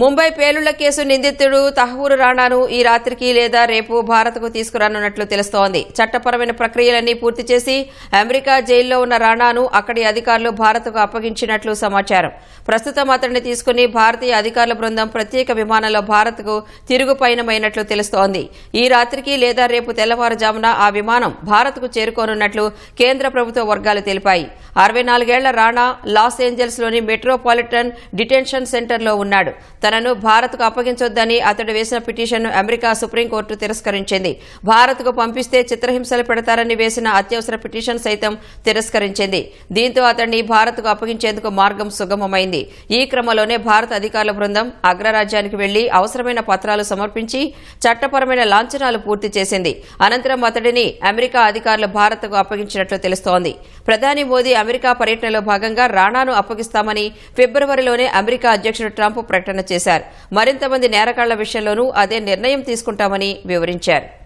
Mumbai పేలుళ్ళ case నిందితుడు తహవూరు రాణాను ఈ రాత్రికి లేదా రేపు భారత్కు తీసుకురానున్నట్లు తెలుస్తోంది. చట్టపరమైన ప్రక్రియలన్నీ పూర్తి చేసి అమెరికా జైల్లో ఉన్న రాణాను అక్కడి అధికారులు భారత్కు అప్పగించినట్లు సమాచారం. ప్రస్తుతం అతడిని తీసుకుని భారతీయ అధికారుల బృందం ప్రత్యేక విమానంలో భారత్కు తిరుగు పయనమైనట్లు తెలుస్తోంది. ఈ రాత్రికి లేదా రేపు తెల్లవారుజామున ఆ విమానం భారత్కు చేరుకోనున్నట్లు కేంద్ర ప్రభుత్వ వర్గాలు తెలిపాయి. అరవై నాలుగేళ్ళ రాణా లాస్ ఏంజల్స్లోని మెట్రోపాలిటన్ డిటెన్షన్ సెంటర్లో ఉన్నాడు. తనను భారత్కు అప్పగించొద్దని అతడు వేసిన పిటిషన్ను అమెరికా సుప్రీంకోర్టు తిరస్కరించింది. భారత్కు పంపిస్తే చిత్రహింసలు పెడతారని వేసిన అత్యవసర పిటిషన్ సైతం తిరస్కరించింది. దీంతో అతడిని భారత్కు అప్పగించేందుకు మార్గం సుగమమైంది. ఈ క్రమంలోనే భారత అధికారుల బృందం అగ్రరాజ్యానికి వెళ్ళి అవసరమైన పత్రాలు సమర్పించి చట్టపరమైన లాంఛనాలు పూర్తి చేసింది. అనంతరం అతడిని అమెరికా అధికారులు భారత్కు అప్పగించినట్లు తెలుస్తోంది. ప్రధాని మోదీ అమెరికా పర్యటనలో భాగంగా రాణాను అప్పగిస్తామని ఫిబ్రవరిలోనే అమెరికా అధ్యక్షుడు ట్రంప్ ప్రకటన చేశారు. మరింత మంది నేరగాళ్ళ విషయంలోనూ అదే నిర్ణయం తీసుకుంటామని వివరించారు.